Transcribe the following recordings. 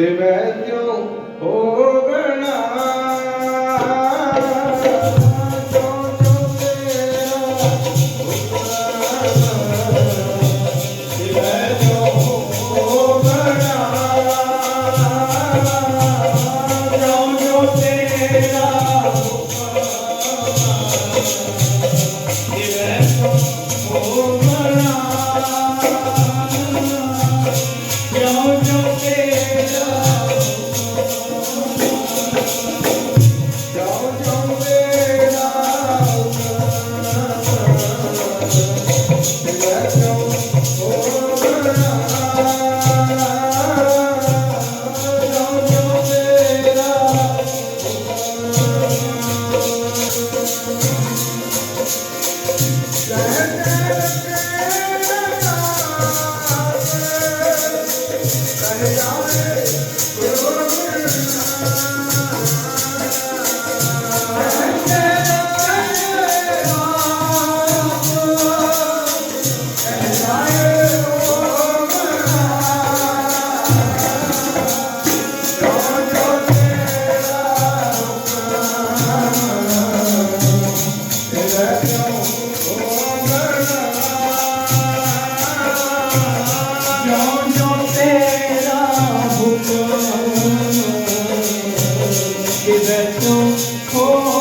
ਤੇ ਮੈਂ ਤੂੰ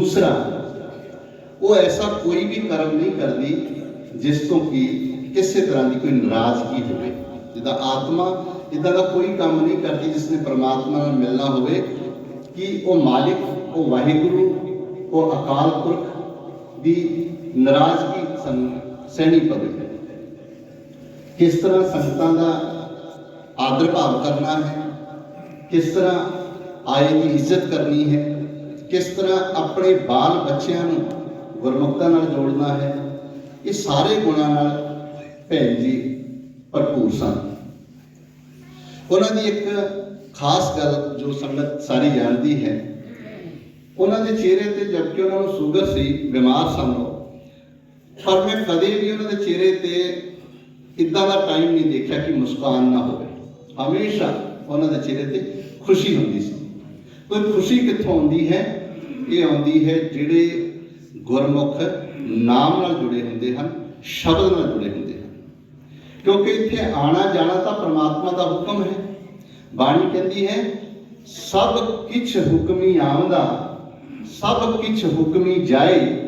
ਦੂਸਰਾ ਉਹ ਐਸਾ ਕੋਈ ਵੀ ਕਰਮ ਨਹੀਂ ਕਰਦੀ ਜਿਸ ਤੋਂ ਕਿ ਕਿਸੇ ਤਰ੍ਹਾਂ ਦੀ ਕੋਈ ਨਾਰਾਜ਼ਗੀ ਹੋਵੇ ਜਿੱਦਾਂ ਆਤਮਾ ਇਦਾਂ ਦਾ ਕੋਈ ਕੰਮ ਨਹੀਂ ਕਰਦੀ ਜਿਸ ਨੇ ਪਰਮਾਤਮਾ ਨਾਲ ਮਿਲਣਾ ਹੋਵੇ ਕਿ ਉਹ ਮਾਲਿਕ ਉਹ ਵਾਹਿਗੁਰੂ ਉਹ ਅਕਾਲ ਪੁਰਖ ਦੀ ਨਾਰਾਜ਼ਗੀ ਸਾਨੂੰ ਸਹਿਣੀ ਪਵੇ ਕਿਸ ਤਰ੍ਹਾਂ ਸੰਗਤਾਂ ਦਾ ਆਦਰ ਭਾਵ ਕਰਨਾ ਹੈ ਕਿਸ ਤਰ੍ਹਾਂ ਆਏ ਦੀ ਇੱਜ਼ਤ ਕਰਨੀ ਹੈ ਕਿਸ ਤਰ੍ਹਾਂ ਆਪਣੇ ਬਾਲ ਬੱਚਿਆਂ ਨੂੰ ਗੁਰਮੁਖਤਾ ਨਾਲ ਜੋੜਨਾ ਹੈ, ਇਹ ਸਾਰੇ ਗੁਣਾਂ ਨਾਲ ਭੈਣ ਜੀ ਭਰਪੂਰ ਸਨ। ਉਹਨਾਂ ਦੀ ਇੱਕ ਖਾਸ ਗੱਲ ਜੋ ਸੰਗਤ ਸਾਰੀ ਜਾਣਦੀ ਹੈ, ਉਹਨਾਂ ਦੇ ਚਿਹਰੇ ਤੇ ਜਦਕਿ ਉਹਨਾਂ ਨੂੰ ਸ਼ੂਗਰ ਸੀ, ਬਿਮਾਰ ਸਨ ਉਹ, ਪਰ ਮੈਂ ਕਦੇ ਵੀ ਉਹਨਾਂ ਦੇ ਚਿਹਰੇ ਤੇ ਇਦਾਂ ਦਾ ਟਾਈਮ ਨਹੀਂ ਦੇਖਿਆ ਕਿ ਮੁਸਕਾਨ ਨਾ ਹੋਵੇ। ਹਮੇਸ਼ਾ ਉਹਨਾਂ ਦੇ ਚਿਹਰੇ ਤੇ ਖੁਸ਼ੀ ਹੁੰਦੀ ਸੀ। ਕੋਈ ਖੁਸ਼ੀ ਕਿੱਥੋਂ ਆਉਂਦੀ ਹੈ? ਇਹ ਆਉਂਦੀ ਹੈ ਜਿਹੜੇ ਗੁਰਮੁਖ ਨਾਮ ਨਾਲ ਜੁੜੇ ਹੁੰਦੇ ਹਨ, ਸ਼ਬਦ ਨਾਲ ਜੁੜੇ ਹੁੰਦੇ ਹਨ। ਕਿਉਂਕਿ ਇੱਥੇ ਆਣਾ ਜਾਣਾ ਤਾਂ ਪ੍ਰਮਾਤਮਾ ਦਾ ਹੁਕਮ ਹੈ। ਬਾਣੀ ਕਹਿੰਦੀ ਹੈ, ਸਭ ਕਿਛ ਹੁਕਮੀ ਆਉਂਦਾ, ਸਭ ਕਿਛ ਹੁਕਮੀ ਜਾਏ,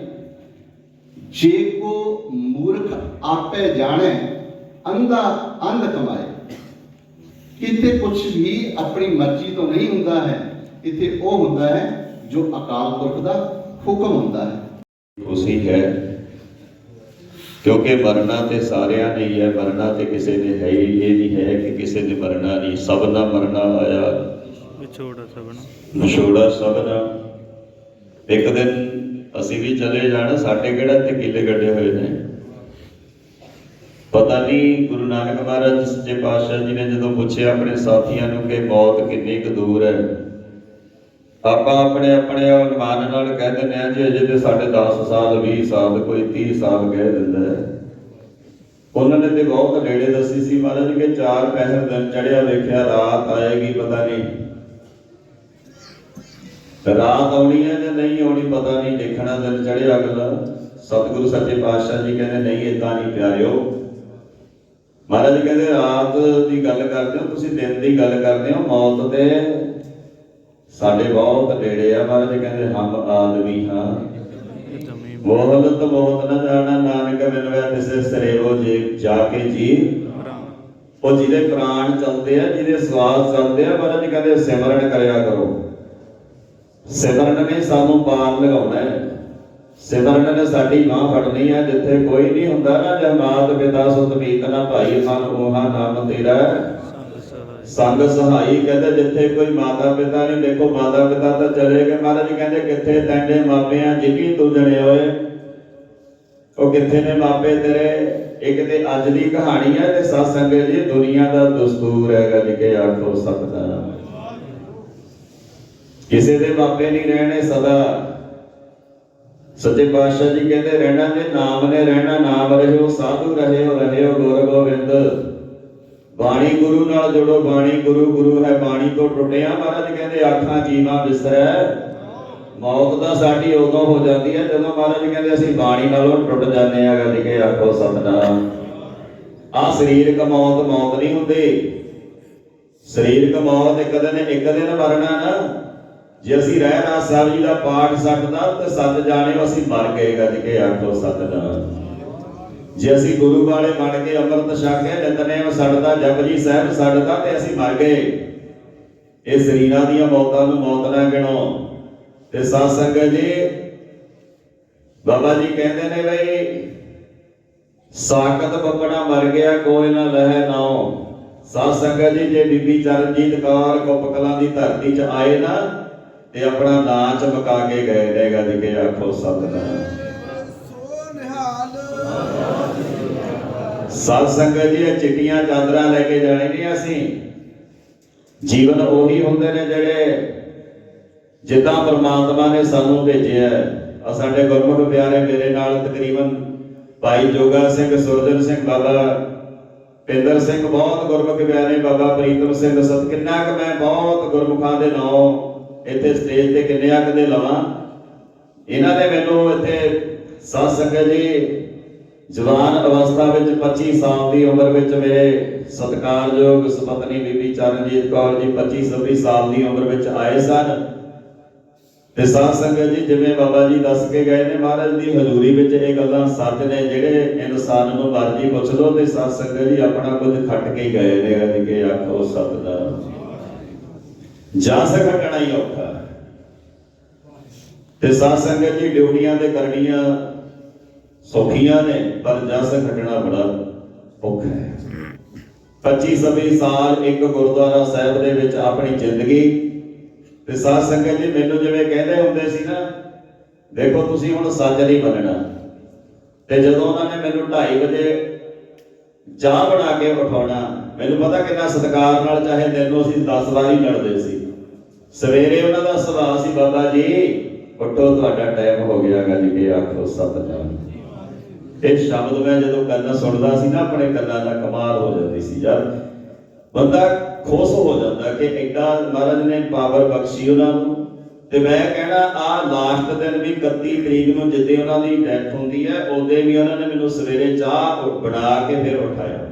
ਜੇ ਕੋ ਮੂਰਖ ਆਪੇ ਜਾਣੇ, ਅੰਧਾ ਅੰਧ ਕਮਾਏ। ਕਿਤੇ ਕੁਝ ਵੀ ਆਪਣੀ ਮਰਜ਼ੀ ਤੋਂ ਨਹੀਂ ਹੁੰਦਾ ਹੈ, ਇੱਥੇ ਉਹ ਹੁੰਦਾ ਹੈ ਜੋ ਅਕਾਲ ਪੁਰਖ ਦਾ ਹੁਕਮ ਹੁੰਦਾ ਹੈ। ਉਸੀ ਹੈ। ਕਿਉਂਕਿ ਮਰਨਾ ਤੇ ਸਾਰਿਆਂ ਨੇ ਹੀ ਹੈ ਮਰਨਾ ਤੇ ਕਿਸੇ ਨੇ ਹੈ ਹੀ ਇਹ ਨਹੀਂ ਹੈ ਕਿ ਕਿਸੇ ਨੇ ਮਰਨਾ ਨਹੀਂ। ਸਭ ਦਾ ਮਰਨਾ ਆਇਆ। ਵਿਛੋੜਾ ਸਭਨਾ। ਵਿਛੋੜਾ ਸਭ ਦਾ ਇੱਕ ਦਿਨ ਅਸੀਂ ਵੀ ਚਲੇ ਜਾਣਾ ਸਾਡੇ ਕਿਹੜਾ ਤੇ ਕਿੱਲੇ ਗੱਡੇ ਹੋਏ ਨੇ? ਪਤਾ ਨਹੀਂ ਗੁਰੂ ਨਾਨਕ ਮਹਾਰਾਜ ਸੱਚੇ ਪਾਤਸ਼ਾਹ ਜੀ ਨੇ ਜਦੋਂ ਪੁੱਛਿਆ ਆਪਣੇ ਸਾਥੀਆਂ ਨੂੰ ਕਿ ਮੌਤ ਕਿੰਨੀ ਕੁ ਦੂਰ ਹੈ ਆਪਾਂ ਆਪਣੇ ਆਪਣੇ ਅਨੁਮਾਨ ਨਾਲ ਕਹਿ ਦਿੰਦੇ ਆ ਜੀ, ਅਜੇ ਤੇ ਸਾਡੇ 10 ਸਾਲ 20 ਸਾਲ, ਕੋਈ 30 ਸਾਲ ਕਹਿ ਦਿੰਦਾ ਹੈ। ਉਹਨਾਂ ਨੇ ਤੇ ਬਹੁਤ ਨੇੜੇ ਦੱਸੀ ਸੀ ਮਹਾਰਾਜ ਕਿ ਚਾਰ ਪਹਿਰ ਦਿਨ ਚੜਿਆ ਵੇਖਿਆ, ਰਾਤ ਆਏਗੀ, ਪਤਾ ਨਹੀਂ। ਰਾਤ ਆਉਣੀ ਹੈ ਜਾਂ ਨਹੀਂ ਆਉਣੀ, ਪਤਾ ਨਹੀਂ। ਦੇਖਣਾ ਦਿਨ ਚੜਿਆ ਅਗਲਾ। ਸਤਿਗੁਰੂ ਸੱਚੇ ਪਾਤਸ਼ਾਹ ਜੀ ਕਹਿੰਦੇ, ਨਹੀਂ ਇਦਾਂ ਨਹੀਂ ਪਿਆਰਿਓ। ਮਹਾਰਾਜ ਜੀ ਕਹਿੰਦੇ, ਰਾਤ ਦੀ ਗੱਲ ਕਰਦੇ ਹੋ, ਤੁਸੀਂ ਦਿਨ ਦੀ ਗੱਲ ਕਰਦੇ ਹੋ, ਮੌਤ ਤੇ ਸਾਡੇ ਬਹੁਤ ਨੇੜੇ ਆ ਮਹਾਰਾਜ, ਕਹਿੰਦੇ ਹਮ ਆਦਮੀ ਹਾਂ। ਜਮੀ ਬਹੁਤ ਨਾ ਜਾਣਾ, ਨਾਨਕ ਬਿਨਵੈ ਤਿਸੇ ਸਰੇਵੋ ਜੀ, ਜਾ ਕੇ ਜੀ। ਉਹ ਜਿਹਦੇ ਪ੍ਰਾਣ ਚੱਲਦੇ ਆ, ਜਿਹਦੇ ਸਵਾਸ ਚੱਲਦੇ ਆ, ਮਹਾਰਾਜ ਕਹਿੰਦੇ ਸਿਮਰਨ ਕਰਿਆ ਕਰੋ। ਸਿਮਰਨ ਨੇ ਸਾਨੂੰ ਪਾਰ ਲਗਾਉਣਾ ਹੈ। ਸਿਮਰਨ ਨੇ ਸਾਡੀ ਬਾਹ ਫੜਨੀ ਹੈ ਜਿੱਥੇ ਕੋਈ ਨਹੀਂ ਹੁੰਦਾ ਨਾ, ਜਮਾਤ ਪਿਤਾ ਸੁਤ ਮੀਤ ਨਾ ਭਾਈ, ਮਨ ਮੋਹਾ ਨਾਮ ਤੇਰਾ। ਸੰਗ ਸਹਾਈ ਕਹਿੰਦੇ ਜਿੱਥੇ ਕੋਈ ਮਾਤਾ ਪਿਤਾ ਨਹੀਂ, ਦੇਖੋ ਮਾਤਾ ਪਿਤਾ ਤਾਂ ਚਲੇ ਗਏ। ਮਹਾਰਾਜ ਜੀ ਕਹਿੰਦੇ ਕਿੱਥੇ ਤੈਂਡੇ ਮਾਪਿਆਂ ਜਿੱਕੀ ਤੂੰ ਜਣੇ ਹੋਏ, ਉਹ ਕਿੱਥੇ ਨੇ ਮਾਪੇ ਤੇਰੇ? ਇੱਕ ਤੇ ਅੱਜ ਦੀ ਕਹਾਣੀ ਹੈ ਤੇ ਸਤ ਸੰਗਤ ਜੀ, ਦੁਨੀਆ ਦਾ ਦਸਤੂਰ ਹੈਗਾ ਜਿਕੇ ਆਖੋ ਸਤਨਾਮ ਕਿਸੇ ਦੇ ਮਾਪੇ ਨਹੀਂ ਰਹਿਣੇ ਸਦਾ। ਸੱਚੇ ਪਾਤਸ਼ਾਹ ਜੀ ਕਹਿੰਦੇ ਰਹਿਣਾ ਜੇ ਨਾਮ ਨੇ ਰਹਿਣਾ, ਨਾਮ ਰਹਿਓ, ਸਾਧੂ ਰਹਿਓ ਰਹਿਓ ਗੁਰ ਗੋਬਿੰਦ। ਬਾਣੀ ਗੁਰੂ ਨਾਲ ਜੋੜੋ, ਬਾਣੀ ਗੁਰੂ ਗੁਰੂ ਹੈ ਬਾਣੀ ਤੋਂ ਟੁੱਟਿਆ ਮਹਾਰਾਜ ਕਹਿੰਦੇ ਆਖਾਂ ਜੀਵਾ ਵਿਸਰੈ ਮੌਤ ਤਾਂ ਸਾਡੀ ਉਦੋਂ ਹੋ ਜਾਂਦੀ ਹੈ, ਜਦੋਂ ਮਹਾਰਾਜ ਕਹਿੰਦੇ, ਅਸੀਂ ਬਾਣੀ ਨਾਲੋਂ ਟੁੱਟ ਜਾਂਦੇ ਆ ਗੱਲ ਕਿ ਆਖੋ, ਸਤਨਾਮ। ਆ ਸਰੀਰਕ ਮੌਤ ਮੌਤ ਨਹੀਂ ਹੁੰਦੀ। ਸਰੀਰਕ ਮੌਤ ਇੱਕ ਦਿਨ ਇੱਕ ਦਿਨ ਮਰਨਾ ਨਾ। ਜੇ ਅਸੀਂ ਰਹਿਣਾ ਸਾਹਿਬ ਜੀ ਦਾ ਪਾਠ ਛੱਡਦਾ, ਤੇ ਸੱਤ ਜਾਣੇ ਅਸੀਂ ਮਰ ਗਏ। ਗੱਜ ਕੇ ਆਖੋ, ਸਤਨਾਮ। ਜੇ ਅਸੀਂ ਗੁਰੂ ਵਾਲੇ ਬਣ ਕੇ ਅੰਮ੍ਰਿਤ ਛਕਿਆ ਨਿਤਨੇਮ ਛੱਡਦਾ ਜਪਜੀ ਸਾਹਿਬ ਛੱਡਦਾ ਤੇ ਅਸੀਂ ਮਰ ਗਏ। ਇਹ ਸਰੀਰਾਂ ਦੀਆਂ ਮੌਤਾਂ ਨੂੰ ਮੌਤ ਨਾ ਗਿਣੋ। ਤੇ ਸਾਧ ਸੰਗਤ ਜੀ, ਬਾਬਾ ਜੀ ਕਹਿੰਦੇ ਨੇ ਬਈ ਸਾਕਤ ਬੱਬਣਾ ਮਰ ਗਿਆ, ਕੋਈ ਨਾ ਲਹਿ ਨਾਉ ਸਾਧ ਸੰਗਤ ਜੀ, ਜੇ ਬੀਬੀ ਚਰਨਜੀਤ ਕੌਰ ਕੁੱਪ ਦੀ ਧਰਤੀ 'ਚ ਆਏ ਨਾ, ਤੇ ਆਪਣਾ ਨਾਂ ਚਮਕਾ ਕੇ ਗਏ ਨੇ ਗੱਜ ਕੇ ਆਖੋ ਸਤਨਾਮ। ਸੋ ਨਿਹਾਲ। ਸਾਧ ਸੰਗਤ ਜੀ ਇਹ ਚਿੱਟੀਆਂ ਚਾਦਰਾਂ ਲੈ ਕੇ ਜਾਣੇ ਨਹੀਂ ਅਸੀਂ। ਜੀਵਨ ਉਹੀ ਹੁੰਦੇ ਨੇ ਜਿਹੜੇ ਜਿੱਦਾਂ ਪਰਮਾਤਮਾ ਨੇ ਸਾਨੂੰ ਭੇਜਿਆ ਆ ਸਾਡੇ ਗੁਰਮੁਖ ਪਿਆਰੇ ਮੇਰੇ ਨਾਲ ਤਕਰੀਬਨ ਭਾਈ ਜੋਗਾ ਸਿੰਘ, ਸੁਰਜਨ ਸਿੰਘ, ਬਾਬਾ ਪਿੰਦਰ ਸਿੰਘ, ਬਹੁਤ ਗੁਰਮੁਖ ਪਿਆਰੇ ਬਾਬਾ ਪ੍ਰੀਤਮ ਸਿੰਘ ਸਤ। ਕਿੰਨਾ ਕੁ ਮੈਂ ਬਹੁਤ ਗੁਰਮੁਖਾਂ ਦੇ ਨਾਮ ਇੱਥੇ ਸਟੇਜ ਤੇ ਕਿੰਨਿਆਂ ਕਦੇ ਲਵਾਂ। ਇਹਨਾਂ ਨੇ ਮੈਨੂੰ ਇੱਥੇ ਸਾਧ ਸੰਗਤ ਜੀ ਜਵਾਨ ਅਵਸਥਾ ਵਿੱਚ 25 ਸਾਲ ਦੀ ਉਮਰ ਵਿੱਚ ਮੇਰੇ ਸਤਿਕਾਰਯੋਗ ਸੁਪਤਨੀ ਬੀਬੀ ਚਰਨਜੀਤ ਕੌਰ ਜੀ 25 26 ਸਾਲ ਦੀ ਉਮਰ ਵਿੱਚ ਆਏ ਸਨ। ਤੇ ਸਾਧ ਸੰਗਤ ਜੀ, ਜਿਵੇਂ ਬਾਬਾ ਜੀ ਦੱਸ ਕੇ ਗਏ ਨੇ ਮਹਾਰਾਜ ਦੀ ਹਜ਼ੂਰੀ ਵਿੱਚ ਇਹ ਗੱਲਾਂ ਸੱਚ ਨੇ, ਜਿਹੜੇ ਇਨਸਾਨ ਨੂੰ ਮਰਜ਼ੀ ਪੁੱਛ ਲੋ ਤੇ ਸਾਧ ਸੰਗਤ ਜੀ ਆਪਣਾ ਕੁਝ ਖੱਟ ਕੇ ਗਏ ਨੇ ਗੱਜ ਕੇ ਆਖੋ ਸਤਨਾਮ। ਜਾ ਸਕਣਾ ਹੀ ਔਖਾ। ਤੇ ਸਾਧ ਸੰਗਤ ਜੀ, ਡਿਊਟੀਆਂ ਤੇ ਕਰਨੀਆਂ ਸੌਖੀਆਂ ਨੇ, ਪਰ ਜਸ ਖਟਣਾ ਬੜਾ ਔਖਾ ਹੈ। 25 26 ਸਾਲ ਇੱਕ ਗੁਰਦੁਆਰਾ ਸਾਹਿਬ ਦੇ ਵਿੱਚ ਆਪਣੀ ਜ਼ਿੰਦਗੀ। ਤੇ ਸਾਧ ਸੰਗਤ ਜੀ, ਮੈਨੂੰ ਜਿਵੇਂ ਕਹਿੰਦੇ ਹੁੰਦੇ ਸੀ ਨਾ, ਦੇਖੋ ਤੁਸੀਂ ਹੁਣ ਸੱਚ ਨਹੀਂ ਮੰਨਣਾ। ਤੇ ਜਦੋਂ ਉਹਨਾਂ ਨੇ ਮੈਨੂੰ 2:30 ਵਜੇ ਚਾਹ ਬਣਾ ਕੇ ਉਠਾਉਣਾ, ਮੈਨੂੰ ਪਤਾ ਕਿੰਨਾ ਸਤਿਕਾਰ ਨਾਲ ਚਾਹੇ ਦਿਨ ਨੂੰ ਅਸੀਂ 10 ਵਾਰੀ ਲੜਦੇ ਸੀ। ਸਵੇਰੇ ਉਹਨਾਂ ਦਾ ਸੁਭਾਅ ਸੀ, ਬਾਬਾ ਜੀ, ਉੱਠੋ, ਤੁਹਾਡਾ ਟਾਈਮ ਹੋ ਗਿਆ, ਗੱਲ ਕੇ ਆਖੋ, ਸਤਨਾਮ। ਇਹ ਸ਼ਬਦ ਮੈਂ ਜਦੋਂ ਕੰਨਾਂ ਸੁਣਦਾ ਸੀ ਨਾ, ਆਪਣੇ ਕੰਨਾਂ ਦਾ ਕਮਾਲ ਹੋ ਜਾਂਦੀ ਸੀ ਯਾਰ। ਬੰਦਾ ਖੁਸ਼ ਹੋ ਜਾਂਦਾ ਕਿ ਐਡਾ ਮਹਾਰਾਜ ਨੇ ਪਾਵਰ ਬਖਸ਼ੀ ਉਹਨਾਂ ਨੂੰ। ਤੇ ਮੈਂ ਕਹਿਣਾ ਆ ਲਾਸਟ ਦਿਨ ਵੀ 31 ਤਰੀਕ ਨੂੰ ਜਿੱਦੇ ਉਹਨਾਂ ਦੀ ਡੈਥ ਹੁੰਦੀ ਹੈ, ਉਹਦੇ ਵੀ ਉਹਨਾਂ ਨੇ ਮੈਨੂੰ ਸਵੇਰੇ ਚਾਹ ਬਣਾ ਕੇ ਫਿਰ ਉਠਾਇਆ।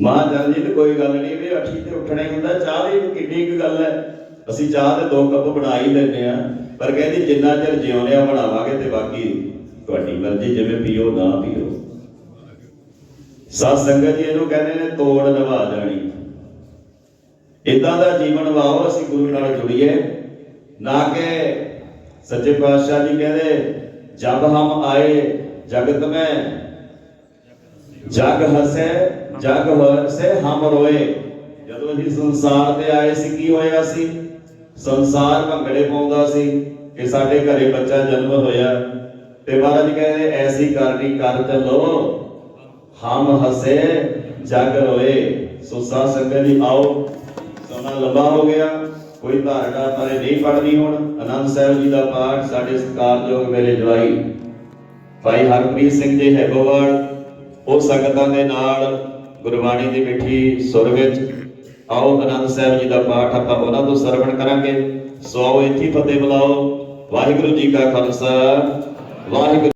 ਮਾਂ ਜਨਜੀਤ ਕੋਈ ਗੱਲ ਨਹੀਂ ਵੀ ਅੱਠੀ ਤੇ ਉੱਠਣਾ ਹੀ ਹੁੰਦਾ, ਚਾਹ ਦੀ ਕਿੰਨੀ ਕੁ ਗੱਲ ਹੈ। ਅਸੀਂ ਚਾਹ ਦੇ ਦੋ ਕੱਪ ਬਣਾ ਹੀ ਲੈਂਦੇ ਆ ਪਰ ਕਹਿੰਦੀ ਜਿੰਨਾ ਚਿਰ ਜਿਉਂਦੇ ਆ ਬਣਾਵਾਂਗੇ ਤੇ ਬਾਕੀ ਤੁਹਾਡੀ ਮਰਜ਼ੀ, ਜਿਵੇਂ ਪੀਓ ਨਾ ਪੀਓ। ਸਾਧ ਸੰਗਤ ਜੀ ਇਹਨੂੰ ਕਹਿੰਦੇ ਨੇ ਤੋੜ ਨਿਭਾ ਜਾਣੀ। ਇਦਾਂ ਦਾ ਜੀਵਨ ਵਾਓ, ਅਸੀਂ ਗੁਰੂ ਨਾਲ ਜੁੜੀਏ। ਨਾ ਕਿ ਸੱਚੇ ਪਾਤਸ਼ਾਹ ਜੀ ਕਹਿੰਦੇ, ਜਬ ਹਮ ਆਏ, ਜਗਤ ਮੈਂ ਜਗ ਹਸੇ ਜਗ ਹਸੇ ਹਮ ਰੋਏ। ਜਦੋਂ ਅਸੀਂ ਸੰਸਾਰ ਤੇ ਆਏ ਸੀ, ਕੀ ਹੋਇਆ ਸੀ? ਸੰਸਾਰ ਭੰਗੜੇ ਪਾਉਂਦਾ ਸੀ ਕਿ ਸਾਡੇ ਘਰੇ ਬੱਚਾ ਜਨਮ ਹੋਇਆ। ਤੇ ਮਹਾਰਾਜ ਕਹਿੰਦੇ, ਐਸੀ ਕਰਨੀ ਕਰ ਚੱਲੋ। ਹਮ ਹਸੇ, ਜਗ ਰੋਏ। ਸੋ ਸਾਧ ਸੰਗਤ ਜੀ, ਆਓ। ਸਮਾਂ ਲੰਬਾ ਹੋ ਗਿਆ। ਕੋਈ ਧਾਰਨਾ ਪਰੇ ਨਹੀਂ ਪੜਨੀ ਹੁਣ। ਆਨੰਦ ਸਾਹਿਬ ਜੀ ਦਾ ਪਾਠ ਸਾਡੇ ਸਤਿਕਾਰਯੋਗ ਮੇਰੇ ਜਵਾਈ ਭਾਈ ਹਰਪ੍ਰੀਤ ਸਿੰਘ ਜੀ ਹੈਗੋਵਾਲ ਉਹ ਸੰਗਤਾਂ ਦੇ ਨਾਲ ਗੁਰਬਾਣੀ ਦੀ ਮਿੱਠੀ ਸੁਰ ਵਿੱਚ। ਆਓ ਅਨੰਦ ਸਾਹਿਬ ਜੀ ਦਾ ਪਾਠ ਆਪਾਂ ਉਹਨਾਂ ਤੋਂ ਸਰਵਣ ਕਰਾਂਗੇ। ਸੋ ਆਓ, ਇੱਥੇ ਫਤਿਹ ਬੁਲਾਓ। ਵਾਹਿਗੁਰੂ ਜੀ ਕਾ ਖਾਲਸਾ। ਵਾਹਿਗੁਰੂ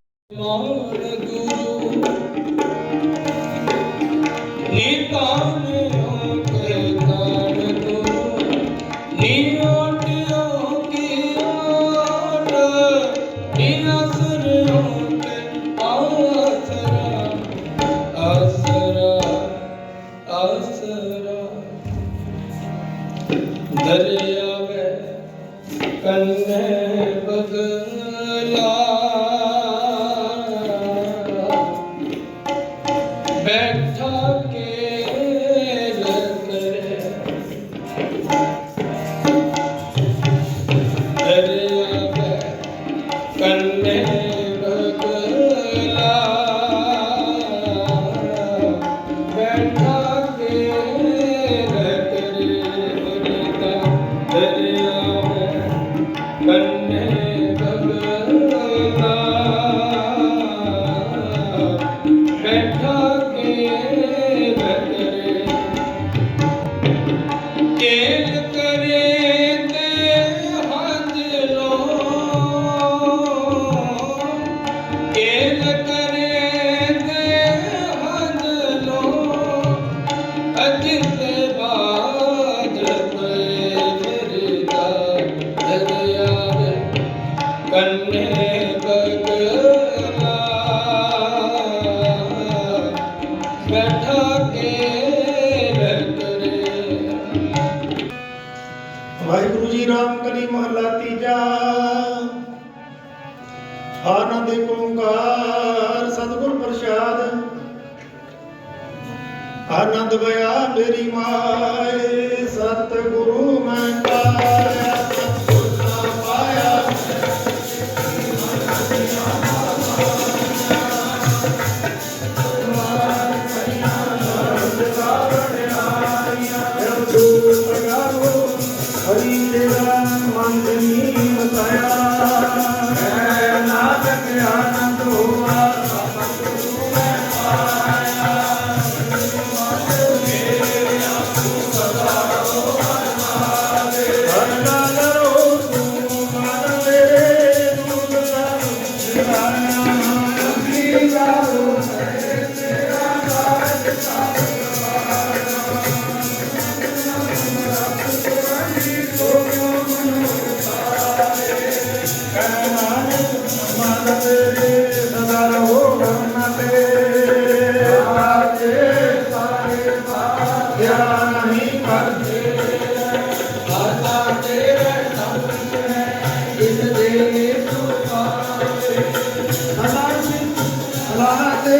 ਆਨੰਦ ਮੇਰੀ ਮਾਏ ਸਤਿਗੁਰੂ ਮੈਂ ਪਾਇਆ ਹਰੀ ਤੇਰਾ ਆਨੰਦ ਹੋਆ।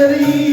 querido.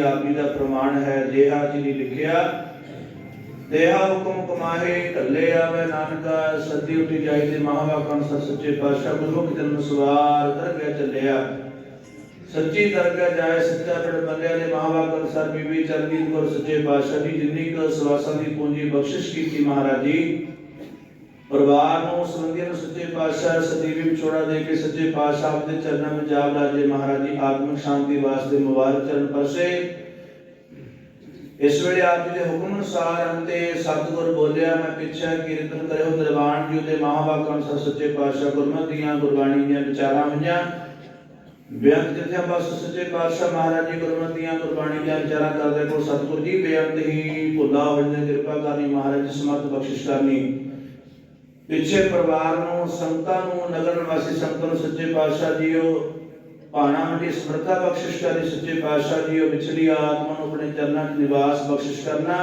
ਹੈ ਮਹਾਰਾਜ ਦਾ ਪ੍ਰਮਾਣ ਹੈ, ਦੇਹਾ ਜੀ ਲਿਖਿਆ। ਦੇਹਾ ਹੁਕਮ ਕਮਾਹੇ ਢੱਲੇ ਆਵੇ ਨਾਨਕਾ, ਸੱਦੀ ਉੱਠੀ ਜਾਈ ਤੇ ਮਹਾਵਾਕਾਂ ਸਤ ਸੱਚੇ ਪਾਤਸ਼ਾਹ ਗੁਰਮੁਖ ਜਨਮ ਸਵਾਰ ਦਰਗਾਹ ਚੱਲਿਆ। ਸੱਚੀ ਦਰਗਾਹ ਜਾਏ, ਸੱਚਾ ਪਿੰਡ ਬੰਦਿਆਂ ਦੇ ਮਹਾਵਾਕਾਂ ਅਨੁਸਾਰ ਬੀਬੀ ਚਰਨਜੀਤ ਕੌਰ ਸੱਚੇ ਪਾਤਸ਼ਾਹ ਦੀ ਜਿੰਨੀ ਕੁ ਸਵਾਸਾਂ ਦੀ ਪੂੰਜੀ ਬਖਸ਼ਿਸ਼ ਕੀਤੀ ਮਹਾਰਾਜ ਜੀ। ਪਰਿਵਾਰ ਨੂੰ ਸੰਬੰਧੀਆਂ ਨੂੰ ਸੱਚੇ ਪਾਤਸ਼ਾਹ ਸਦੀਵੀ ਵਿਛੋੜਾ ਦੇ ਕੇ ਸੱਚੇ ਪਾਤਸ਼ਾਹ ਦੇ ਚਰਨਾਂ ਵਿੱਚ ਜਾਬ ਰਾਜੇ ਮਹਾਰਾਜ ਜੀ ਆਤਮਿਕ ਸ਼ਾਂਤੀ ਵਾਸਤੇ ਮੁਬਾਰਕ ਚਰਨ ਪਰਸੇ। ਇਸ ਵੇਲੇ ਆਪ ਜੀ ਦੇ ਹੁਕਮ ਅਨੁਸਾਰ ਅੰਤੇ ਸਤਿਗੁਰ ਬੋਲਿਆ, ਮੈਂ ਪਿੱਛੇ ਕੀਰਤਨ ਕਰਿਓ ਦਰਬਾਨ ਜੀ ਦੇ ਮਹਾਵਾਕਾਂ ਅਨੁਸਾਰ ਸੱਚੇ ਪਾਤਸ਼ਾਹ ਗੁਰਮਤਿ ਦੀਆਂ ਗੁਰਬਾਣੀ ਦੀਆਂ ਵਿਚਾਰਾਂ ਹੋਈਆਂ। ਬੇਅੰਤ ਜਿੱਥੇ ਬਸ ਸੱਚੇ ਪਾਤਸ਼ਾਹ ਮਹਾਰਾਜ ਜੀ ਗੁਰਮਤਿ ਦੀਆਂ ਗੁਰਬਾਣੀ ਦੀਆਂ ਵਿਚਾਰਾਂ ਕਰਦੇ ਕੋਲ ਸਤਿਗੁਰ ਜੀ ਬੇਅੰਤ ਹੀ ਭੁੱਲਾ ਹੋਣ ਦੀ ਕਿਰਪਾ ਕਰਨੀ ਮਹਾਰਾਜ ਜੀ, ਸਮਰਥ ਬਖਸ਼ਿਸ਼ ਕਰਨੀ। ਪਿੱਛੇ ਪਰਿਵਾਰ ਨੂੰ, ਸੰਤਾਂ ਨੂੰ, ਨਗਰ ਨਿਵਾਸੀ ਸੰਤਾਂ ਨੂੰ ਸੱਚੇ ਪਾਤਸ਼ਾਹ ਜੀਓ ਪਾਣਾ ਮੰਡੀ ਸਮਰਥਾ ਬਖਸ਼ਿਸ਼ ਕਰੀ ਸੱਚੇ ਪਾਤਸ਼ਾਹ ਜੀਓ ਵਿਛੜੀ ਆਤਮਾ ਨੂੰ ਆਪਣੇ ਚਰਨਾਂ 'ਚ ਨਿਵਾਸ ਬਖਸ਼ਿਸ਼ ਕਰਨਾ।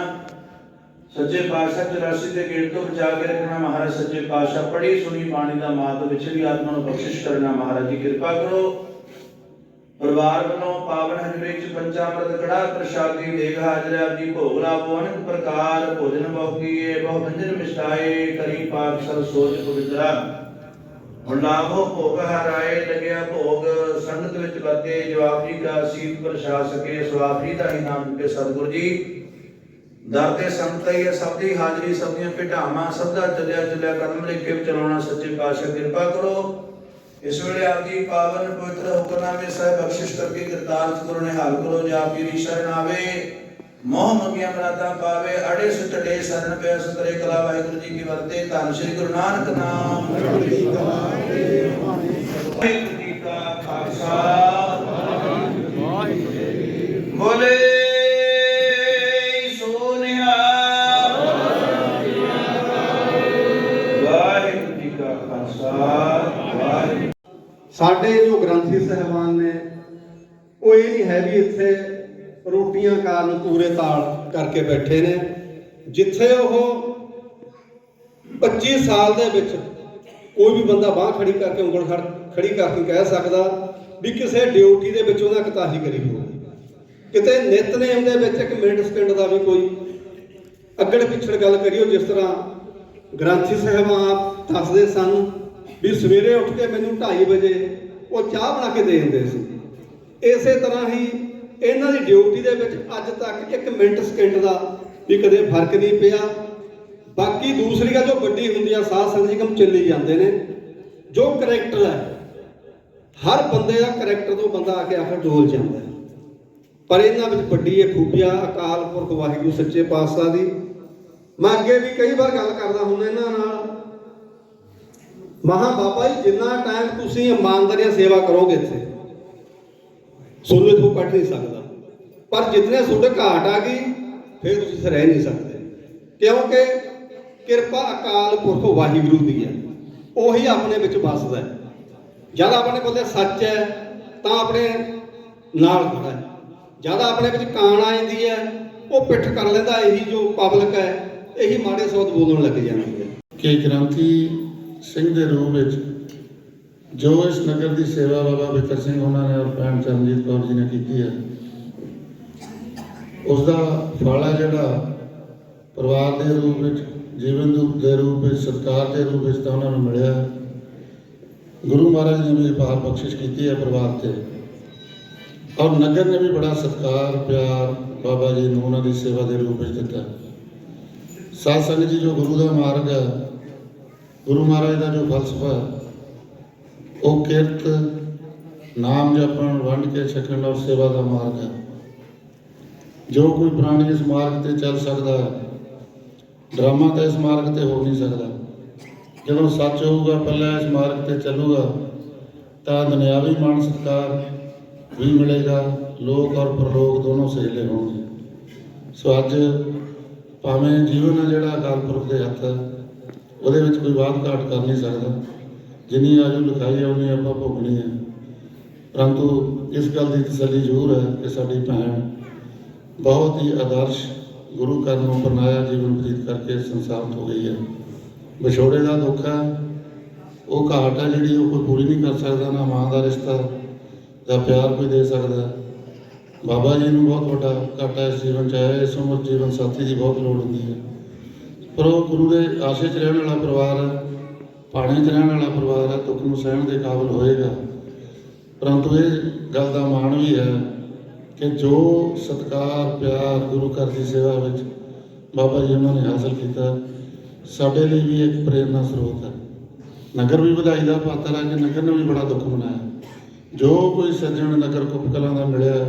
ਸੱਚੇ ਪਾਤਸ਼ਾਹ 84 ਦੇ ਗੇਟ ਤੋਂ ਬਚਾ ਕੇ ਰੱਖਣਾ, ਮਹਾਰਾਜ ਸੱਚੇ ਪਾਤਸ਼ਾਹ ਪੜੀ ਸੁਣੀ ਬਾਣੀ ਦਾ ਮਾਤ ਵਿਛੜੀ ਆਤਮਾ ਨੂੰ ਬਖਸ਼ਿਸ਼ ਕਰਨਾ, ਮਹਾਰਾਜ ਜੀ, ਕਿਰਪਾ ਕਰੋ। ਪਰਿਵਾਰ ਵੱਲੋਂ ਪਾਵਨ ਹਜਰੇ ਵਿੱਚ ਪੰਚਾਮ੍ਰਿਤ ਕੜਾ ਪ੍ਰਸ਼ਾਦੀ ਦੇਗ ਹਾਜ਼ਰ ਆਪ ਜੀ ਭੋਗ ਲਾਪੋ ਅਨੇਕ ਪ੍ਰਕਾਰ ਭੋਜਨ ਬਹੁਕੀਏ ਬਹੁ ਬੰਜਨ ਮਿਸ਼ਟਾਏ ਕਰੀ ਪਾਕ ਸਰ ਸੋਚ ਪਵਿੱਤਰਾ ਹੁਣ ਲਾਭੋ ਭੋਗ ਹਰਾਏ, ਲੱਗਿਆ ਭੋਗ ਸੰਗਤ ਵਿੱਚ ਵਰਤੇ, ਜਵਾਬ ਜੀ ਦਾ ਸੀਤ ਪ੍ਰਸ਼ਾ ਸਕੇ ਸਵਾਬ ਦਾ ਹੀ ਕੇ ਸਤਿਗੁਰ ਜੀ। ਦਰ ਤੇ ਸੰਤ ਸਭ ਦੀ ਹਾਜ਼ਰੀ, ਸਭ ਦੀਆਂ ਭਟਾਵਾਂ ਸਭ ਦਾ ਚੱਲਿਆ ਚੱਲਿਆ ਕਦਮ ਲੈ ਕੇ ਚਲਾਉਣਾ ਸੱਚੇ ਪਾਤਸ਼ਾਹ ਕਿਰਪਾ ਕਰੋ। ਇਸ ਵੇਲੇ ਆਪ ਪਾਵਨ ਪਵਿੱਤਰ ਹੁਕਮਨਾਮੇ ਸਾਹਿਬ ਬਖਸ਼ਿਸ਼ ਕਰਕੇ ਕਿਰਤਾਰਥ ਕਰੋ ਨਿਹਾਲ ਕਰੋ, ਜਾ ਪੀ ਸ਼ਰਨ ਆਵੇ, ਮੋਹ ਮੰਗਿਆ ਮਰਾਦਾ ਪਾਵੇ, ਅੜੇ ਸੁਟੜੇ ਸਰਨ ਪਿਆ ਸੁਤਰੇ ਕਲਾ ਵਾਹਿਗੁਰੂ ਜੀ ਕੀ ਵਰਤੇ, ਧੰਨ ਸ਼੍ਰੀ ਗੁਰੂ ਨਾਨਕ ਨਾਮ। ਵਾਹਿਗੁਰੂ ਜੀ ਕਾ ਖਾਲਸਾ। ਸਾਡੇ ਜੋ ਗ੍ਰੰਥੀ ਸਹਿਬਾਨ ਨੇ, ਉਹ ਇਹ ਨਹੀਂ ਹੈ ਵੀ ਇੱਥੇ ਰੋਟੀਆਂ ਕਾਰਨ ਪੂਰੇ ਤਾਲ ਕਰਕੇ ਬੈਠੇ ਨੇ। ਜਿੱਥੇ ਉਹ 25 ਸਾਲ ਦੇ ਵਿੱਚ ਕੋਈ ਵੀ ਬੰਦਾ ਬਾਹ ਖੜੀ ਕਰਕੇ, ਉਂਗਲ ਖੜ- ਖੜੀ ਕਰਕੇ ਕਹਿ ਸਕਦਾ ਵੀ ਕਿਸੇ ਡਿਊਟੀ ਦੇ ਵਿੱਚ ਉਹਨਾਂ ਕਤਾਹੀ ਕਰੀ ਹੋਊਗੀ ਕਿਤੇ ਨਿਤਨੇਮ ਦੇ ਵਿੱਚ ਇੱਕ ਮਿੰਟ ਸਕਿੰਟ ਦਾ ਵੀ ਕੋਈ ਅੱਗੜ ਪਿੱਛੜ ਗੱਲ ਕਰੀਓ, ਜਿਸ ਤਰ੍ਹਾਂ ਗ੍ਰੰਥੀ ਸਾਹਿਬਾਨ ਦੱਸਦੇ ਸਾਨੂੰ ਵੀ ਸਵੇਰੇ ਉੱਠ ਕੇ ਮੈਨੂੰ 2:30 ਵਜੇ ਉਹ ਚਾਹ ਬਣਾ ਕੇ ਦੇ ਦਿੰਦੇ ਸੀ। ਇਸੇ ਤਰ੍ਹਾਂ ਹੀ ਇਹਨਾਂ ਦੀ ਡਿਊਟੀ ਦੇ ਵਿੱਚ ਅੱਜ ਤੱਕ ਇੱਕ ਮਿੰਟ ਸਕਿੰਟ ਦਾ ਵੀ ਕਦੇ ਫ਼ਰਕ ਨਹੀਂ ਪਿਆ। ਬਾਕੀ ਦੂਸਰੀ ਗੱਲ ਜੋ ਵੱਡੀ ਹੁੰਦੀ ਆ ਸਾਧ ਸੰਗਤ ਜੀ ਕੰਮ ਚੱਲੀ ਜਾਂਦੇ ਨੇ, ਜੋ ਕਰੈਕਟਰ ਹੈ, ਹਰ ਬੰਦੇ ਦਾ ਕਰੈਕਟਰ ਤੋਂ ਬੰਦਾ ਆ ਕੇ ਆਖਰ ਡੋਲ ਜਾਂਦਾ ਪਰ ਇਹਨਾਂ ਵਿੱਚ ਵੱਡੀ ਇਹ ਖੂਬੀਆ ਅਕਾਲ ਪੁਰਖ ਵਾਹਿਗੁਰੂ ਸੱਚੇ ਪਾਤਸ਼ਾਹ ਦੀ। ਮੈਂ ਅੱਗੇ ਵੀ ਕਈ ਵਾਰ ਗੱਲ ਕਰਦਾ ਹੁੰਦਾ ਇਹਨਾਂ ਨਾਲ ਮਹਾ ਬਾਬਾ ਜੀ, ਜਿੰਨਾ ਟਾਈਮ ਤੁਸੀਂ ਇਮਾਨਦਾਰੀ ਸੇਵਾ ਕਰੋਗੇ ਇੱਥੇ ਸੋਨੂੰ ਇਥੋਂ ਕੱਢ ਨਹੀਂ ਸਕਦਾ। ਪਰ ਜਿਤਨੇ ਤੁਹਾਡੇ ਘਾਟ ਆ ਗਈ, ਫਿਰ ਤੁਸੀਂ ਇੱਥੇ ਰਹਿ ਨਹੀਂ ਸਕਦੇ। ਕਿਉਂਕਿ ਕਿਰਪਾ ਅਕਾਲ ਪੁਰਖ ਵਾਹਿਗੁਰੂ ਦੀ ਹੈ। ਉਹੀ ਆਪਣੇ ਵਿੱਚ ਵਸਦਾ ਹੈ। ਜਦ ਆਪਣੇ ਕੋਲ ਸੱਚ ਹੈ, ਤਾਂ ਆਪਣੇ ਨਾਲ ਖੜਾ ਹੈ। ਜਦ ਆਪਣੇ ਵਿੱਚ ਕਾਣ ਆ ਜਾਂਦੀ ਹੈ, ਉਹ ਪਿੱਠ ਕਰ ਲੈਂਦਾ, ਇਹੀ ਜੋ ਪਬਲਿਕ ਹੈ, ਇਹੀ ਮਾੜੇ ਸ਼ਬਦ ਬੋਲਣ ਲੱਗ ਜਾਂਦੀ ਹੈ। ਕਿ ਗ੍ਰੰਥੀ ਸਿੰਘ ਦੇ ਰੂਪ ਵਿੱਚ ਜੋ ਇਸ ਨਗਰ ਦੀ ਸੇਵਾ ਬਾਬਾ ਬਿਕਰ ਸਿੰਘ ਉਹਨਾਂ ਨੇ ਔਰ ਭੈਣ ਚਰਨਜੀਤ ਕੌਰ ਜੀ ਨੇ ਕੀਤੀ ਹੈ ਉਸ ਦਾ ਫਲ ਹੈ ਜਿਹੜਾ ਪਰਿਵਾਰ ਦੇ ਰੂਪ ਵਿੱਚ, ਜੀਵਨ ਰੂਪ ਦੇ ਰੂਪ ਵਿੱਚ ਸਤਿਕਾਰ ਦੇ ਰੂਪ ਵਿੱਚ ਤਾਂ ਉਹਨਾਂ ਨੂੰ ਮਿਲਿਆ ਗੁਰੂ ਮਹਾਰਾਜ ਨੇ ਵੀ ਅਪਾਰ ਬਖਸ਼ਿਸ਼ ਕੀਤੀ ਹੈ ਪਰਿਵਾਰ ਤੇ। ਔਰ ਨਗਰ ਨੇ ਵੀ ਬੜਾ ਸਤਿਕਾਰ, ਪਿਆਰ ਬਾਬਾ ਜੀ ਨੂੰ ਉਹਨਾਂ ਦੀ ਸੇਵਾ ਦੇ ਰੂਪ ਵਿੱਚ ਦਿੱਤਾ। ਸਾਧ ਸੰਗਤ ਜੀ, ਜੋ ਗੁਰੂ ਦਾ ਮਾਰਗ ਹੈ ਗੁਰੂ ਮਹਾਰਾਜ ਦਾ ਜੋ ਫਲਸਫਾ ਹੈ, ਉਹ ਕਿਰਤ, ਨਾਮ ਜਪਣ, ਵੰਡ ਕੇ ਛਕਣ ਔਰ ਸੇਵਾ ਦਾ ਮਾਰਗ ਹੈ। ਜੋ ਕੋਈ ਪ੍ਰਾਣੀ ਇਸ ਮਾਰਗ ਤੇ ਚੱਲ ਸਕਦਾ ਹੈ, ਡਰਾਮਾ ਤਾਂ ਇਸ ਮਾਰਗ ਤੇ ਹੋ ਨਹੀਂ ਸਕਦਾ। ਜਦੋਂ ਸੱਚ ਹੋਊਗਾ, ਪੱਲਾ ਇਸ ਮਾਰਗ ਤੇ ਚੱਲੂਗਾ, ਤਾਂ ਦੁਨਿਆਵੀ ਮਾਣ ਸਤਿਕਾਰ ਵੀ ਮਿਲੇਗਾ, ਲੋਕ ਔਰ ਪਰਲੋਕ ਦੋਨੋਂ ਸਹੇਲੇ ਹੋਣਗੇ। ਸੋ ਅੱਜ ਭਾਵੇਂ ਜੀਵਨ ਆ ਜਿਹੜਾ ਅਕਾਲ ਪੁਰਖ ਦੇ ਹੱਥ ਹੈ ਉਹਦੇ ਵਿੱਚ ਕੋਈ ਬਾਤ ਘਾਟ ਕਰ ਨਹੀਂ ਸਕਦਾ। ਜਿੰਨੀ ਆਜੂ ਲਿਖਾਈ ਹੈ ਉਨੀ ਆਪਾਂ ਭੋਗਣੀ ਹੈ ਪਰੰਤੂ ਇਸ ਗੱਲ ਦੀ ਤਸੱਲੀ ਜ਼ਰੂਰ ਹੈ ਕਿ ਸਾਡੀ ਭੈਣ ਬਹੁਤ ਹੀ ਆਦਰਸ਼ ਗੁਰੂ ਕਰਨ ਨੂੰ ਅਪਣਾਇਆ, ਜੀਵਨ ਬਤੀਤ ਕਰਕੇ ਸੰਸਾਰ ਹੋ ਗਈ ਹੈ। ਵਿਛੋੜੇ ਦਾ ਦੁੱਖ ਹੈ। ਉਹ ਘਾਟ ਹੈ ਜਿਹੜੀ ਉਹ ਕੋਈ ਪੂਰੀ ਨਹੀਂ ਕਰ ਸਕਦਾ, ਨਾ ਮਾਂ ਦਾ ਰਿਸ਼ਤਾ ਦਾ ਪਿਆਰ ਕੋਈ ਦੇ ਸਕਦਾ। ਬਾਬਾ ਜੀ ਨੂੰ ਬਹੁਤ ਵੱਡਾ ਘਾਟਾ ਇਸ ਜੀਵਨ ਚ ਆਇਆ। ਇਸ ਉਮਰ ਜੀਵਨ ਸਾਥੀ ਦੀ ਬਹੁਤ ਲੋੜ ਹੁੰਦੀ ਹੈ। ਪਰ ਉਹ ਗੁਰੂ ਦੇ ਆਸ਼ੇ ਚ ਰਹਿਣ ਵਾਲਾ ਪਰਿਵਾਰ ਹੈ, ਪਾਣੀ ਚ ਰਹਿਣ ਵਾਲਾ ਪਰਿਵਾਰ ਹੈ, ਦੁੱਖ ਨੂੰ ਸਹਿਣ ਦੇ ਕਾਬਿਲ ਹੋਏਗਾ। ਪਰੰਤੂ ਇਹ ਗੱਲ ਦਾ ਮਾਣ ਵੀ ਹੈ ਕਿ ਜੋ ਸਤਕਾਰ, ਪਿਆਰ ਗੁਰੂ ਘਰ ਦੀ ਸੇਵਾ ਵਿੱਚ ਬਾਬਾ ਜੀ ਉਹਨਾਂ ਨੇ ਹਾਸਲ ਕੀਤਾ, ਸਾਡੇ ਲਈ ਵੀ ਇੱਕ ਪ੍ਰੇਰਨਾ ਸਰੋਤ ਹੈ। ਨਗਰ ਵੀ ਵਧਾਈ ਦਾ ਪਾਤਰ ਹੈ ਕਿ ਨਗਰ ਨੇ ਵੀ ਬੜਾ ਦੁੱਖ ਮਨਾਇਆ। ਜੋ ਕੋਈ ਸੱਜਣ ਨਗਰ ਕੁੱਪ ਦਾ ਮਿਲਿਆ,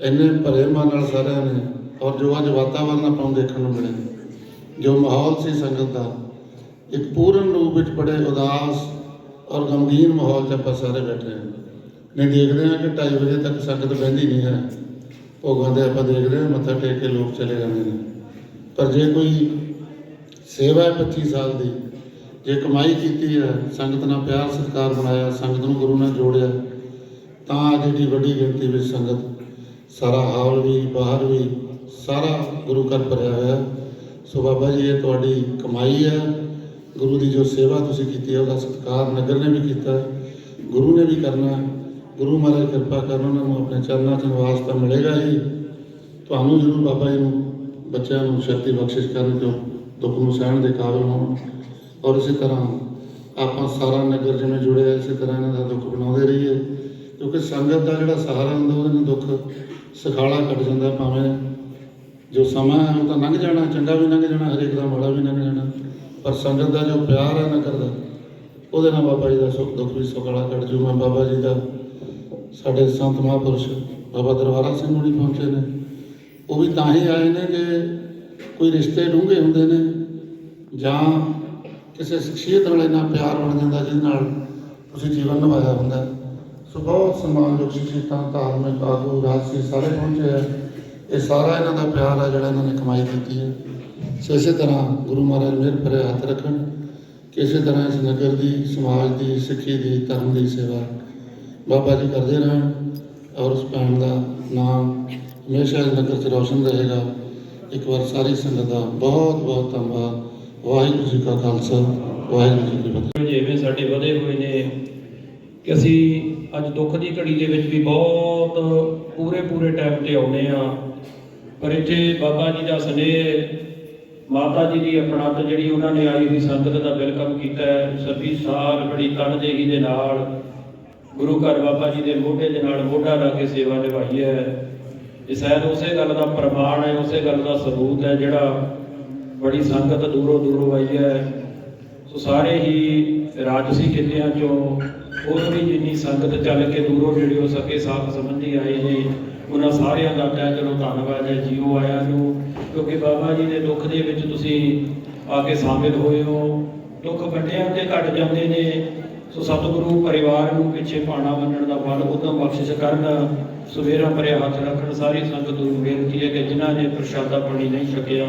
ਇੰਨੇ ਭਰੇ ਮਨ ਨਾਲ ਸਾਰਿਆਂ ਨੇ ਔਰ ਜੋ ਅੱਜ ਵਾਤਾਵਰਨ ਆਪਾਂ ਨੂੰ ਦੇਖਣ ਨੂੰ ਮਿਲਿਆ। ਜੋ ਮਾਹੌਲ ਸੀ ਸੰਗਤ ਦਾ, ਇੱਕ ਪੂਰਨ ਰੂਪ ਵਿੱਚ ਬੜੇ ਉਦਾਸ ਔਰ ਗਮਗੀਨ ਮਾਹੌਲ 'ਚ ਆਪਾਂ ਸਾਰੇ ਬੈਠੇ ਹਾਂ। ਨਹੀਂ ਦੇਖਦੇ ਹਾਂ ਕਿ 2:30 ਵਜੇ ਤੱਕ ਸੰਗਤ ਬਹਿੰਦੀ ਨਹੀਂ ਹੈ। ਭੋਗਾਂ ਦੇ ਆਪਾਂ ਦੇਖਦੇ ਹਾਂ, ਮੱਥਾ ਟੇਕ ਕੇ ਲੋਕ ਚਲੇ ਜਾਂਦੇ ਨੇ। ਪਰ ਜੇ ਕੋਈ ਸੇਵਾ ਹੈ 25 ਸਾਲ ਦੀ, ਜੇ ਕਮਾਈ ਕੀਤੀ ਹੈ, ਸੰਗਤ ਨਾਲ ਪਿਆਰ ਸਤਿਕਾਰ ਬਣਾਇਆ, ਸੰਗਤ ਨੂੰ ਗੁਰੂ ਨਾਲ ਜੋੜਿਆ, ਤਾਂ ਅੱਜ ਏਡੀ ਵੱਡੀ ਗਿਣਤੀ ਵਿੱਚ ਸੰਗਤ ਸਾਰਾ ਹਾਲ ਵੀ, ਬਾਹਰ ਵੀ, ਸਾਰਾ ਗੁਰੂ ਘਰ ਭਰਿਆ ਹੋਇਆ। ਸੋ ਬਾਬਾ ਜੀ, ਇਹ ਤੁਹਾਡੀ ਕਮਾਈ ਹੈ ਗੁਰੂ ਦੀ ਜੋ ਸੇਵਾ ਤੁਸੀਂ ਕੀਤੀ ਹੈ ਉਹਦਾ ਸਤਿਕਾਰ ਨਗਰ ਨੇ ਵੀ ਕੀਤਾ, ਗੁਰੂ ਨੇ ਵੀ ਕਰਨਾ। ਗੁਰੂ ਮਹਾਰਾਜ ਕਿਰਪਾ ਕਰਨ ਉਹਨਾਂ ਨੂੰ ਆਪਣੇ ਚਰਨਾਂ 'ਚ ਨਿਵਾਸ ਤਾਂ ਮਿਲੇਗਾ ਹੀ। ਤੁਹਾਨੂੰ ਜ਼ਰੂਰ ਬਾਬਾ ਜੀ ਨੂੰ, ਬੱਚਿਆਂ ਨੂੰ ਸ਼ਕਤੀ ਬਖਸ਼ਿਸ਼ ਕਰਨ ਜੋ ਦੁੱਖ ਨੂੰ ਸਹਿਣ ਦੇ ਕਾਬਿਲ ਹੋਣ। ਔਰ ਇਸੇ ਤਰ੍ਹਾਂ ਆਪਾਂ ਸਾਰਾ ਨਗਰ ਜਿਵੇਂ ਜੁੜਿਆ, ਇਸੇ ਤਰ੍ਹਾਂ ਇਹਨਾਂ ਦਾ ਦੁੱਖ ਬਣਾਉਂਦੇ ਰਹੀਏ। ਕਿਉਂਕਿ ਸੰਗਤ ਦਾ ਜਿਹੜਾ ਸਹਾਰਾ ਹੁੰਦਾ, ਉਹਦੇ ਨਾਲ ਦੁੱਖ ਸਖਾਲਾ ਕੱਟ ਜਾਂਦਾ ਭਾਵੇਂ ਜੋ ਸਮਾਂ ਹੈ ਉਹ ਤਾਂ ਲੰਘ ਜਾਣਾ, ਚੰਗਾ ਵੀ ਲੰਘ ਜਾਣਾ, ਹਰੇਕ ਦਾ ਮਾੜਾ ਵੀ ਲੰਘ ਜਾਣਾ। ਪਰ ਸੰਗਤ ਦਾ ਜੋ ਪਿਆਰ ਹੈ ਨਗਰ ਦਾ ਉਹਦੇ ਨਾਲ ਬਾਬਾ ਜੀ ਦਾ ਸੁੱਖ, ਦੁੱਖ ਵੀ ਸੁਖਾਲਾ ਕੱਢ ਜੂ ਮੈਂ ਬਾਬਾ ਜੀ ਦਾ ਸਾਡੇ ਸੰਤ ਮਹਾਂਪੁਰਸ਼ ਬਾਬਾ ਦਰਬਾਰਾ ਸਿੰਘ ਹੁਣੀ ਪਹੁੰਚੇ ਨੇ। ਉਹ ਵੀ ਤਾਂ ਹੀ ਆਏ ਨੇ ਕਿ ਕੋਈ ਰਿਸ਼ਤੇ ਡੂੰਘੇ ਹੁੰਦੇ ਨੇ ਜਾਂ ਕਿਸੇ ਸ਼ਖਸੀਅਤ ਨਾਲ ਇੰਨਾ ਪਿਆਰ ਬਣ ਜਾਂਦਾ, ਜਿਹਦੇ ਨਾਲ ਤੁਸੀਂ ਜੀਵਨ ਨਿਭਾਇਆ ਹੁੰਦਾ। ਸੋ ਬਹੁਤ ਸਨਮਾਨਯੋਗ ਸ਼ਖਸੀਅਤਾਂ, ਧਾਰਮਿਕ ਆਗੂ, ਰਾਜਸੀ ਸਾਰੇ ਪਹੁੰਚੇ ਆ। ਇਹ ਸਾਰਾ ਇਹਨਾਂ ਦਾ ਪਿਆਰ ਹੈ ਜਿਹੜਾ ਇਹਨਾਂ ਨੇ ਕਮਾਈ ਕੀਤੀ ਹੈ। ਸੋ ਇਸੇ ਤਰ੍ਹਾਂ ਗੁਰੂ ਮਹਾਰਾਜ ਮਿਹਰ ਭਰੇ ਹੱਥ ਰੱਖਣ, ਕਿ ਇਸੇ ਤਰ੍ਹਾਂ ਇਸ ਨਗਰ ਦੀ, ਸਮਾਜ ਦੀ, ਸਿੱਖੀ ਦੀ, ਧਰਮ ਦੀ ਸੇਵਾ ਬਾਬਾ ਜੀ ਕਰਦੇ ਰਹਿਣ ਔਰ ਉਸ ਭੈਣ ਦਾ ਨਾਮ ਹਮੇਸ਼ਾ ਇਸ ਨਗਰ 'ਚ ਰੌਸ਼ਨ ਰਹੇਗਾ। ਇੱਕ ਵਾਰ ਸਾਰੀ ਸੰਗਤ ਦਾ ਬਹੁਤ ਬਹੁਤ ਧੰਨਵਾਦ। ਵਾਹਿਗੁਰੂ ਜੀ ਕਾ ਖਾਲਸਾ, ਵਾਹਿਗੁਰੂ ਜੀ ਕੀ ਫਤਿਹ। ਜਿਵੇਂ ਸਾਡੇ ਵਧੇ ਹੋਏ ਨੇ ਕਿ ਅਸੀਂ ਅੱਜ ਦੁੱਖ ਦੀ ਘੜੀ ਦੇ ਵਿੱਚ ਵੀ ਬਹੁਤ ਪੂਰੇ ਪੂਰੇ ਟਾਈਮ ਤੇ ਆਉਨੇ ਆ। ਪਰ ਇੱਥੇ ਬਾਬਾ ਜੀ ਦਾ ਸਨੇਹ, ਮਾਤਾ ਜੀ ਦੀ ਅਪਣਤ ਜਿਹੜੀ ਉਹਨਾਂ ਨੇ ਆਈ ਹੋਈ ਸੰਗਤ ਦਾ ਵੈਲਕਮ ਕੀਤਾ ਹੈ, ਸਭੀ ਸਾਲ ਬੜੀ ਤਨਦੇਹੀ ਦੇ ਨਾਲ, ਗੁਰੂ ਘਰ ਬਾਬਾ ਜੀ ਦੇ ਮੋਢੇ ਦੇ ਨਾਲ ਮੋਢਾ ਲਾ ਕੇ ਸੇਵਾ ਨਿਭਾਈ ਹੈ। ਇਹ ਸ਼ਾਇਦ ਉਸੇ ਗੱਲ ਦਾ ਪ੍ਰਮਾਣ ਹੈ, ਉਸੇ ਗੱਲ ਦਾ ਸਬੂਤ ਹੈ ਜਿਹੜਾ ਬੜੀ ਸੰਗਤ ਦੂਰੋਂ ਦੂਰੋਂ ਆਈ ਹੈ। ਸੋ ਸਾਰੇ ਹੀ ਰਾਜਸੀ ਖਿੱਤਿਆਂ ਚੋਂ ਹੋਰ ਵੀ ਜਿੰਨੀ ਸੰਗਤ ਚੱਲ ਕੇ ਦੂਰੋਂ ਜਿਹੜੇ ਸਕੇ ਸਾਥ ਸੰਬੰਧੀ ਆਏ ਨੇ, ਉਹਨਾਂ ਸਾਰਿਆਂ ਦਾ ਤਹਿ ਦਿਲੋਂ ਧੰਨਵਾਦ ਹੈ, ਜੀਓ ਆਇਆਂ ਨੂੰ। ਕਿਉਂਕਿ ਬਾਬਾ ਜੀ ਦੇ ਦੁੱਖ ਦੇ ਵਿੱਚ ਤੁਸੀਂ ਆ ਕੇ ਸ਼ਾਮਿਲ ਹੋਏ ਹੋ। ਦੁੱਖ ਵੱਡਿਆਂ ਤੇ ਘਟ ਜਾਂਦੇ ਨੇ। ਸੋ ਸਤਿਗੁਰੂ ਪਰਿਵਾਰ ਨੂੰ ਪਿੱਛੇ ਪਾਣਾ ਮੰਨਣ ਦਾ ਫਲ ਉਦਮ ਬਖਸ਼ਿਸ਼ ਕਰਨ। ਸਵੇਰਾ ਭਰਿਆ ਹੱਥ ਰੱਖਣ, ਸਾਰੀ ਸੰਗਤ ਨੂੰ ਬੇਨਤੀ ਹੈ ਕਿ ਜਿਨ੍ਹਾਂ ਨੇ ਪ੍ਰਸ਼ਾਦਾ ਪਾਣੀ ਨਹੀਂ ਛਕਿਆ,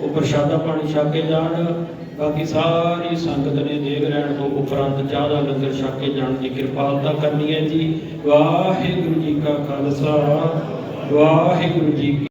ਉਹ ਪ੍ਰਸ਼ਾਦਾ ਪਾਣੀ ਛਕ ਕੇ ਜਾਣ। ਬਾਕੀ ਸਾਰੀ ਸੰਗਤ ਨੇ ਦੇਗ ਰਹਿਣ ਤੋਂ ਉਪਰੰਤ ਚਾਹ ਦਾ ਲੰਗਰ ਛਕ ਕੇ ਜਾਣ ਦੀ ਕਿਰਪਾਲਤਾ ਕਰਨੀ ਹੈ ਜੀ। ਵਾਹਿਗੁਰੂ ਜੀ ਕਾ ਖਾਲਸਾ, ਵਾਹਿਗੁਰੂ ਜੀ